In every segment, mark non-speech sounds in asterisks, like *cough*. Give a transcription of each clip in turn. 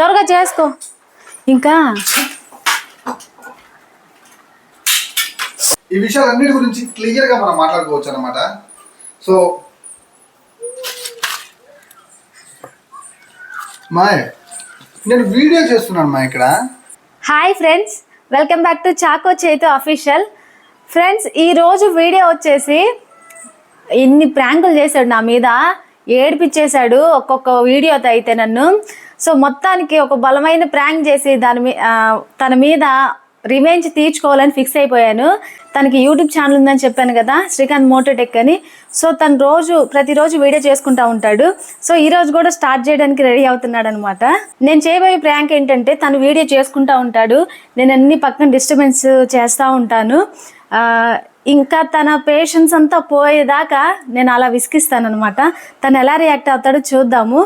త్వరగా చేసుకో. ఇంకా? ఈ విషయాలన్నిటి గురించి క్లియర్గా మనం మాట్లాడుకోవచ్చు అనమాట సో మాయ్ నేను వీడియో చేస్తున్నాను మా ఇక్కడ. Hi friends welcome back to choco చేతు అఫీషియల్. ఫ్రెండ్స్ ఈరోజు వీడియో వచ్చేసి ఇన్ని ప్రాంకులు చేశాడు నా మీద? ఏడిపించేశాడు ఒక్కొక్క వీడియోతో అయితే నన్ను. సో మొత్తానికి ఒక బలమైన ప్రాంక్ చేసి దాని మీ తన మీద రివెంజ్ తీర్చుకోవాలని ఫిక్స్ అయిపోయాను. తనకి యూట్యూబ్ ఛానల్ ఉందని చెప్పాను కదా శ్రీకాంత్ మోటోటెక్ అని. సో తను రోజు ప్రతిరోజు వీడియో చేసుకుంటా ఉంటాడు. సో ఈ రోజు కూడా స్టార్ట్ చేయడానికి రెడీ అవుతున్నాడు అనమాట నేను చేయబోయే ప్రాంక్ ఏంటంటే తను వీడియో చేసుకుంటా ఉంటాడు. నేను అన్ని పక్కన డిస్టర్బెన్స్ చేస్తూ ఉంటాను. ఇంకా తన పేషెన్స్ అంతా పోయేదాకా నేను అలా విసిగిస్తాను అనమాట తను ఎలా రియాక్ట్ అవుతాడో చూద్దాము.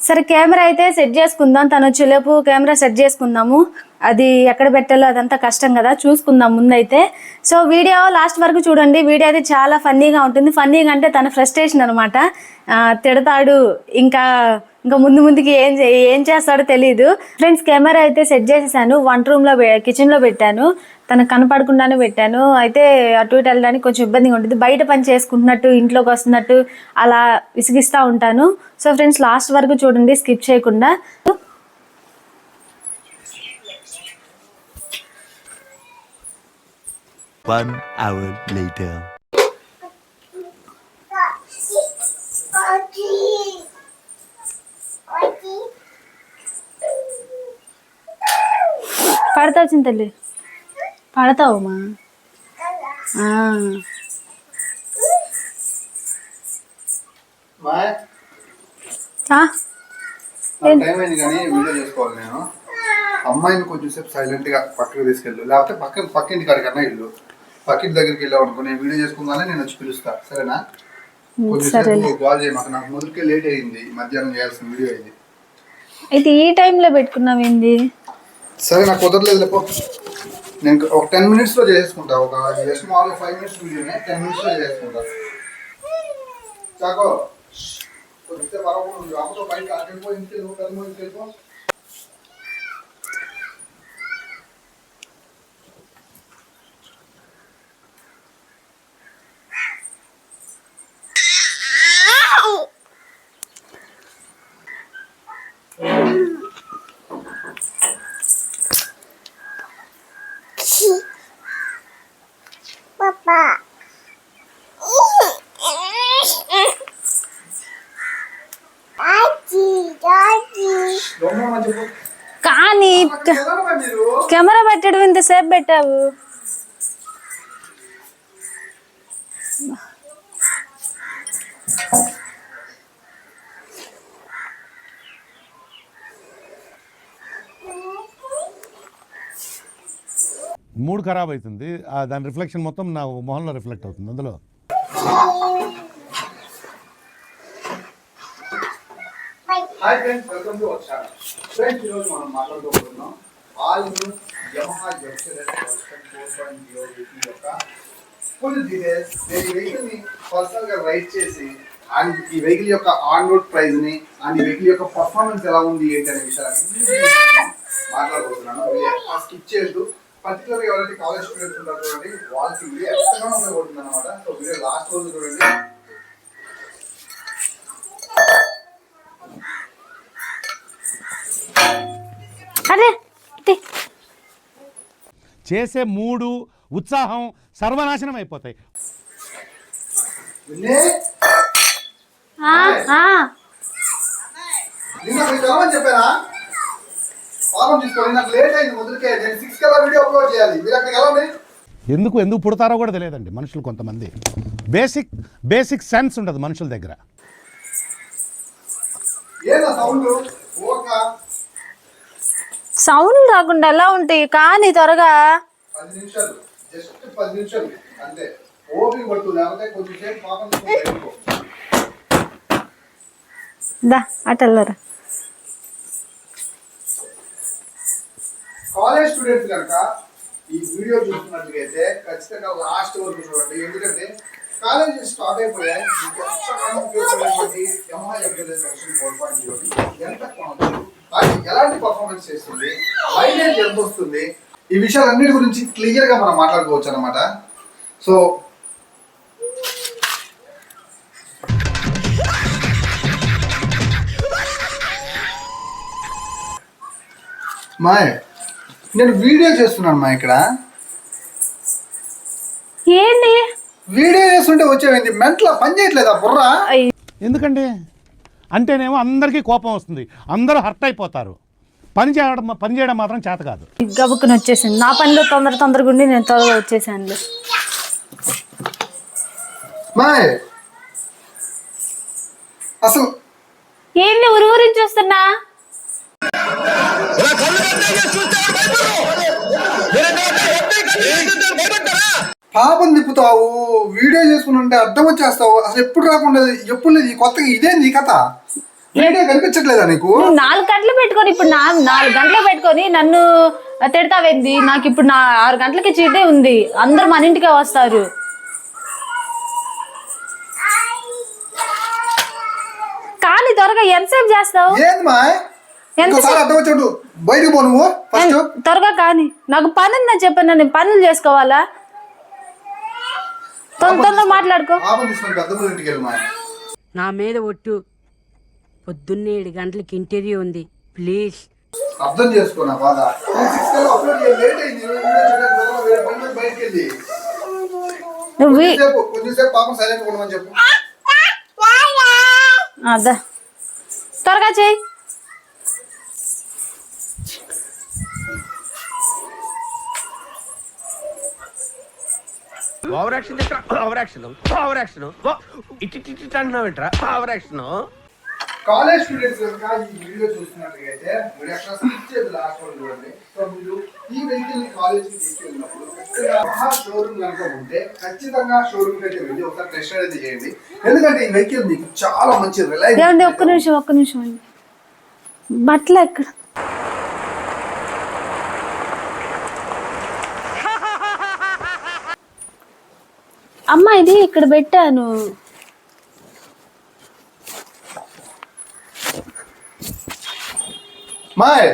సరే కెమెరా అయితే సెట్ చేసుకుందాం. తను వచ్చేలోపు కెమెరా సెట్ చేసుకుందాము. అది ఎక్కడ పెట్టాలో అదంతా కష్టం కదా చూసుకుందాం ముందైతే. సో వీడియో లాస్ట్ వరకు చూడండి. వీడియో అయితే చాలా ఫన్నీగా ఉంటుంది. ఫన్నీగా అంటే తన ఫ్రస్ట్రేషన్ అనమాట తిడతాడు. ఇంకా ఇంకా ముందు ముందుకి ఏం చే- ఏం చేస్తాడో తెలియదు ఫ్రెండ్స్ కెమెరా అయితే సెట్ చేసేసాను. వంట రూమ్లో కిచెన్లో పెట్టాను. తనకు కనపడకుండానే పెట్టాను. అయితే అటు ఇటు వెళ్ళడానికి కొంచెం ఇబ్బందిగా ఉంటుంది బయట పని చేసుకుంటున్నట్టు ఇంట్లోకి వస్తున్నట్టు అలా విసిగిస్తూ ఉంటాను. సో ఫ్రెండ్స్ లాస్ట్ వరకు చూడండి స్కిప్ చేయకుండా. One hour later. పడతావు చింతల్లి. పడతావు మా ఆ. మాయ్ ఆ, నాకు టైం అయింది కానీ వీడియో చేసుకోవాలి నేను. అమ్మాయిని కొంచెం సేపు సైలెంట్గా పక్కకి తీసుకెళ్ళు. లేకపోతే పక్క పక్కింటి కాడికన్నా ఇల్లు పక్కింటి దగ్గరికి వెళ్ళావు అనుకో నేను వీడియో చేసుకుందానే నేను వచ్చి పిలుస్తా. సరేనా? కొంచెం కాల్ చేయి. మాకు నాకు మొదటికే లేట్ అయింది. మధ్యాహ్నం చేయాల్సిన వీడియో ఇది అయితే ఈ టైంలో పెట్టుకున్నావు ఏంది సరే నాకు కుదరలేదు లేపో నేను ఒక టెన్ మినిట్స్లో చేసుకుంటా ఒక జస్ట్ మామూలుగా ఫైవ్ మినిట్స్ వీడియోనే టెన్ మినిట్స్లో చేసుకుంటా చాకో కొద్దిసేపు అరవకుండా ఉండు. అమ్మతో బయట అటు వెళ్ళిపో ఇంటికి వెళ్ళిపో పెద్దమ్మ ఇంటికి వెళ్ళిపో దొంగ మంచి పో. కానీ క- కుదరదా మీరు కెమెరా ఇంతసేపు పెట్టావు? మూడ్ ఖరాబ్ అవుతుంది ఆ దాని రిఫ్లెక్షన్ మొత్తం నా మొహంలో రిఫ్లెక్ట్ అవుతుంది. అందులో. Hi friends welcome to our channel friends ఈరోజు మనం మాట్లాడుకోబోతున్నాం. All new Yamaha version four point zero vehicle యొక్క ఫుల్ డీటెయిల్స్ నేను ఈ వెహికల్ని రైడ్ చేసి అండ్ ఈ వెహికల్ యొక్క ఆన్ రోడ్ ప్రైజ్ని అండ్ ఈ వెహికల్ యొక్క పర్ఫార్మెన్స్ ఎలా ఉంది ఏంటి అనే విషయాన్ని మాట్లాడబోతున్నాను. స్కిప్ చేయొద్దు. పర్టికులర్ ఎవరైతే కాలేజ్ స్టూడెంట్స్ ఉన్నారు చూడండి వాళ్ళకి వీడియో ఎక్స్ట్రా ఉపయోగపడుతుంది అనమాట సో వీడియో లాస్ట్ రోజు చూడండి. అప్లోడ్ చేయాలి. మీరు అక్కడికి వెళ్ళండి. ఎందుకు ఎందుకు పుడతారో కూడా తెలియదండి మనుషులు కొంతమంది. బేసిక్ బేసిక్ సెన్స్ ఉండదు మనుషుల దగ్గర. ఏందా సౌండ్ ఓక. సౌండ్ రాకుండా ఎలా ఉంటాయి? కానీ త్వరగా పది నిమిషాలు జస్ట్ పది నిమిషాలు అంతే. ఓపిక పట్టు లేకపోతే కొంచెం సేపు పాపం తీసుకొని వెళ్ళిపో. దా అటు వెళ్ళరా. కాలేజ్ స్టూడెంట్స్ కనుక ఈ వీడియో చూస్తున్నట్లయితే ఖచ్చితంగా లాస్ట్ వరకు చూడండి. ఎందుకంటే కాలేజీ స్టార్ట్ అయిపోయాయి. మీకు ఎంతగానో ఉపయోగపడేటువంటి యమహా ఎగ్జైజ్ వెర్షన్ ఫోర్ పాయింట్ జీరోని ఎంత కొనవచ్చు అది ఎలాంటి పర్ఫార్మెన్స్ చేస్తుంది మైలేజ్ ఎంత వస్తుంది ఈ విషయాలన్నిటి గురించి క్లియర్గా మనం మాట్లాడుకోవచ్చు అనమాట సో మాయ్ నేను వీడియో చేస్తున్నాను మా ఇక్కడ. ఏంటి వీడియో చేస్తుంటే వచ్చేవింది? మెంట్లో పని చేయట్లేదా బుర్రా? ఎందుకండి? అంటేనేమో అందరికీ కోపం వస్తుంది. అందరూ హర్ట్ అయిపోతారు. పని చేయడం పని చేయడం మాత్రం చేత కాదు. గబుక్కుని వచ్చేసింది. నా పనిలో తొందర తొందరగా ఉండి నేను త్వరగా వచ్చేసాను మాయ్ అసలు ఏంటి ఊరు ఊరించి చూస్తున్నా? పాపం తిప్పుతావు వీడియో చేసుకుని ఉంటే అర్థం వచ్చేస్తావు. అసలు ఎప్పుడు రాకుండా ఎప్పుడు లేదు. ఈ కొత్తగా ఇదేంది కథ? వీడియో కనిపించట్లేదా నీకు? నువ్వు నాలుగు గంటలు పెట్టుకొని ఇప్పుడు నా నాలుగు గంటలు పెట్టుకొని నన్ను తిడతావేంది? నాకు ఇప్పుడు నా ఆరు గంటలకి చీటే ఉంది. అందరు మన ఇంటికే వస్తారు. కానీ త్వరగా ఎంతసేపు చేస్తావు? ఏంది మా ఎంత ఇంకోసారి అర్థం వచ్చాడు బయటకు పో నువ్వు ఫస్ట్ ఎన్- త్వరగా కానీ. నాకు పని ఉందని చెప్పాను నేను పనులు చేసుకోవాలా? తొందర తొందర మాట్లాడుకో. పాపం తీసుకొని పెద్ద ఇంటికి వెళ్ళి మా నా మీద ఒట్టు. పొద్దున్నే ఏడు గంటలకి ఇంటర్వ్యూ ఉంది. ప్లీజ్. అర్థం చేసుకో నా బాధ. నువ్వు అదా. త్వరగా చేయి. Over action over action over action ఇటు ఇటు ఇటు అంటున్నావేంట్రా? ఓవర్ యాక్షన్ కాలేజ్ స్టూడెంట్స్ కనుక ఈ వీడియో చూస్తున్నట్లయితే మీరు అక్కడ స్కిప్ చేసి లాస్ట్ వరకు చూడండి. సో మీరు ఈ వెహికల్ని కాలేజ్కి తీసుకెళ్ళినప్పుడు ఖచ్చితంగా షోరూమ్ కనుక ఉంటే ఖచ్చితంగా షోరూమ్కి అయితే వెళ్ళి ఒకసారి టెస్ట్ అయితే చేయండి. ఎందుకంటే ఈ వెహికల్ మీకు చాలా మంచి రిలయబుల్ ఒక్క నిమిషం ఒక్క నిమిషం అండి. బట్టలు ఎక్కడ? *laughs* అమ్మా ఇది ఇక్కడ పెట్టాను. మాయ్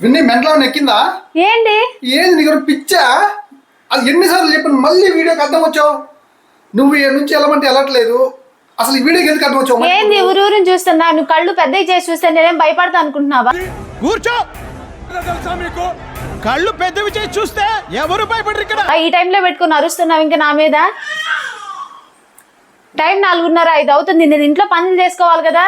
విన్ని మెంట్లో ఎక్కిందా ఏంటి? ఏంది నీకు పిచ్చా? అది ఎన్నిసార్లు చెప్పాను మళ్ళీ వీడియోకి అర్థం వచ్చావు? నువ్వు ఈ నుంచి వెళ్ళమంటే వెళ్ళట్లేదు అసలు ఈ వీడియోకి ఎందుకు అర్థం వచ్చావు? ఏంది ఊరు ఊరిని చూస్తున్నా నువ్వు కళ్ళు పెద్దవి చేసి చూస్తే నేనేం భయపడతా అనుకుంటున్నావా? కూర్చో! తెలుసా మీకు కళ్ళు పెద్దవి చేసి చూస్తే ఎవరు భయపడరు ఇక్కడ? ఆ, ఈ టైంలో పెట్టుకుని అరుస్తున్నావు ఇంకా నా మీద? టైం నాలుగున్నర ఐదు అవుతుంది నేను ఇంట్లో పనులు చేసుకోవాలి కదా?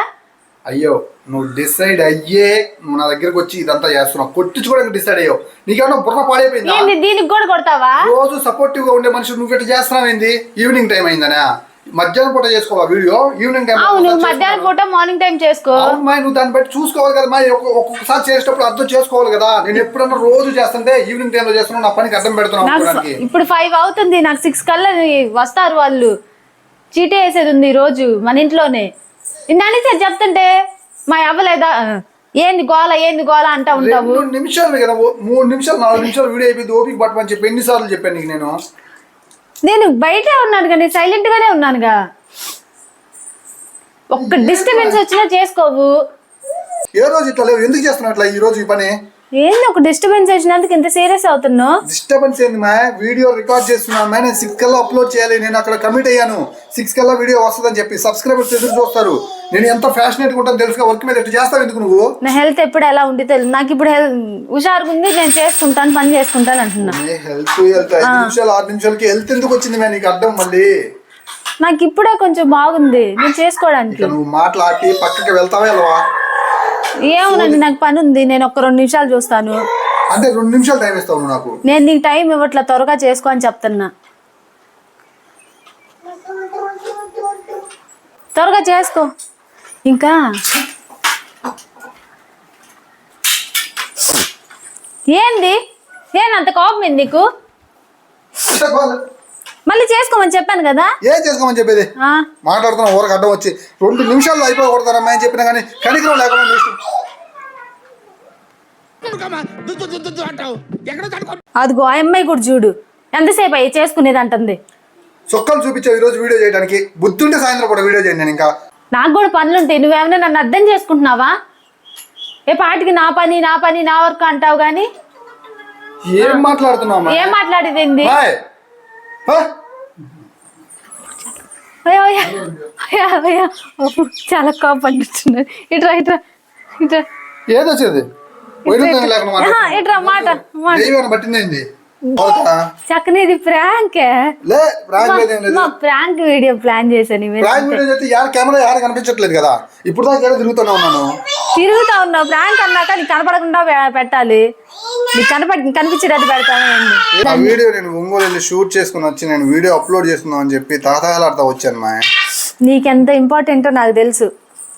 అయ్యో నువ్వు డిసైడ్ అయ్యే నువ్వు నా దగ్గరకు వచ్చి ఇదంతా చేస్తున్నావు. కొట్టించుకోవడానికి డిసైడ్ అయ్యో నీకేమన్నా బుర్ర పాడైపోయిందా? ఏంది దీనికి కూడా కొడతావా? రోజు సపోర్టివ్గా ఉండే మనిషి నువ్వు ఇట్లా చేస్తున్నావు ఏంది ఈవినింగ్ టైం అయిందనా. మధ్యాహ్నం పూట చేసుకోవా వీడియో? ఈవినింగ్ టైం అవును మధ్యాహ్నం పూట మార్నింగ్ టైం చేసుకో. అవును మా నువ్వు దాన్ని బట్టి చూసుకోవాలి కదా మా ఒక్కొ- ఒక్కొక్కసారి చేసేటప్పుడు అర్థం చేసుకోవాలి కదా. నేను ఎప్పుడన్నా రోజు చేస్తుంటే ఈవినింగ్ టైంలో చేస్తున్నావు నా పనికి అర్థం అనుకోవడానికి. ఇప్పుడు ఫైవ్ అవుతుంది నాకు సిక్స్ కల్లా వస్తారు వాళ్ళు. చీటీ వేసేది ఉంది ఈ రోజు మన ఇంట్లోనే. నిన్న సార్ చెప్తుంటే మా అవ్వలేదా? ఏంది గోల ఏంది గోల అంటా ఉంటావు. నిమిషాలు కదా మూడు నిమిషాలు నాలుగు నిమిషాలు వీడియో అయిపోయింది ఓపిక పట్టమని చెప్పి ఎన్నిసార్లు చెప్పాను నీకు నేను. నేను బయటే ఉన్నాను కానీ సైలెంట్ గానే ఉన్నానుగా. ఒక్క డిస్టర్బెన్స్ వచ్చినా చేసుకోవు. ఏ రోజు ఇట్లా లేవు? ఎందుకు చేస్తున్నావు ఇట్లా ఈ రోజు ఈ పని? ఏంది ఒక డిస్టర్బెన్స్ వచ్చినందుకు ఇంత సీరియస్ అవుతున్నావు? డిస్టర్బెన్స్ ఏంది మా? వీడియో రికార్డ్ చేస్తున్నాను మా? నేను సిక్స్ కల్లా అప్లోడ్ చేయాలి నేను అక్కడ కమిట్ అయ్యాను. సిక్స్ కల్లా వీడియో వస్తుందని చెప్పి సబ్స్క్రైబర్స్ ఎదురు చూస్తారు. నేను ఎంత ఫ్యాషనేట్గా ఉంటాను తెలుసుగా వర్క్ మీద ఎట్లా చేస్తావు ఎందుకు నువ్వు? నా హెల్త్ ఎప్పుడు ఎలా ఉండి తెలియదు నాకు ఇప్పుడు హెల్త్ హుషారుగా ఉంది నేను చేసుకుంటాను పని చేసుకుంటాను అంటున్నా. హెల్త్ హెల్త్ ఐదు నిమిషాలు ఆరు నిమిషాలకి హెల్త్ ఎందుకు వచ్చింది మే? నీకు అర్థం మళ్ళీ. నాకు ఇప్పుడే కొంచెం బాగుంది నేను చేసుకోవడానికి. ఇక నువ్వు మాట్లాడి పక్కకి వెళ్తావా వెళ్ళవా? ఏమోనండి నాకు పని ఉంది నేను ఒక రెండు నిమిషాలు చూస్తాను. అంటే రెండు నిమిషాలు టైం ఇస్తావు నువ్వు నాకు. నేను నీకు టైం ఇవ్వట్లా త్వరగా చేసుకో అని చెప్తున్నా. త్వరగా చేసుకో. ఇంకా? ఏంది? ఏనంత కోపం ఏంది నీకు? మళ్ళీ చేసుకోమని చెప్పాను కదా? ఏం చేసుకోమని చెప్పేది? ఆ, మాట్లాడుతున్నా ఊరకు అడ్డం వచ్చి రెండు నిమిషాల్లో అయిపోకూడతారమ్మా అని చెప్పినా కానీ కనికరం లేకుండా చూస్తూ అదిగో ఆ అమ్మాయి కూడా చూడు. ఎంతసేపు అయ్యి చేసుకునేది అంటుంది. సొక్కలు చూపించావు ఈరోజు వీడియో చేయడానికి బుద్ధుంటే సాయంత్రం పూట వీడియో చేయండి నేను ఇంకా. నాకు కూడా పనులు ఉంటాయి నువ్వేమైనా నన్ను అర్థం చేసుకుంటున్నావా? ఏ పాటికి నా పని నా పని నా వర్క్ అంటావు కానీ ఏం మాట్లాడుతున్నావు ఏం మాట్లాడేది ఏంది? బాయ్ చాలా కోపం అనిపిస్తున్నది ఇట్రా ఇట్రా ఇట్రా. ఆహా, ఇట్రా మాట మాట. దైవాన్ని పట్టిందేంది? అవుతా? చక్కని ఇది ప్రాంకే మా ప్రాంక్ వీడియో ప్లాన్ చేశాను కెమెరా కనిపించట్లేదు కదా? ఇప్పుడు ఏదో తిరుగుతూనే ఉన్నాను. తిరుగుతా ఉన్నావు ప్రాంక్ అన్నాక నీకు కనపడకుండా పెట్టాలి. నీకు కనపడి కనిపించేటట్టు పెడతానండి ఆ వీడియో నేను ఒంగోలు వెళ్ళి షూట్ చేసుకుని వచ్చి నేను వీడియో అప్లోడ్ చేసుకుందాం అని చెప్పి తాతగాలాడుతూ వచ్చాను మా నీకెంత ఇంపార్టెంటో నాకు తెలుసు.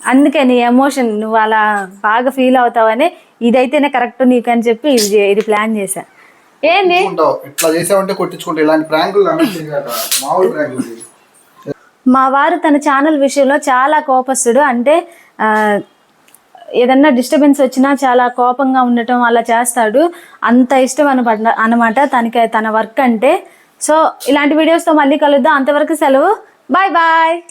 అందుకే నీ ఎమోషన్ నువ్వు అలా బాగా ఫీల్ అవుతావని ఇదైతేనే కరెక్ట్ నీకు అని చెప్పి ఇది చే- ఇది ప్లాన్ చేశా. ఏంది? ఉంటావు ఇట్లా చేసావంటే కొట్టించుకుంటా. ఇలాంటి ప్రాంకులు మామూలు. మా వారు తన ఛానల్ విషయంలో చాలా కోపస్తుడు. అంటే ఆ, ఏదన్నా డిస్టర్బెన్స్ వచ్చినా చాలా కోపంగా ఉండటం అలా చేస్తాడు. అంత ఇష్టం అనమాట అనమాట తనకి తన వర్క్ అంటే. సో ఇలాంటి వీడియోస్తో మళ్ళీ కలుద్దాం. అంతవరకు సెలవు. Bye bye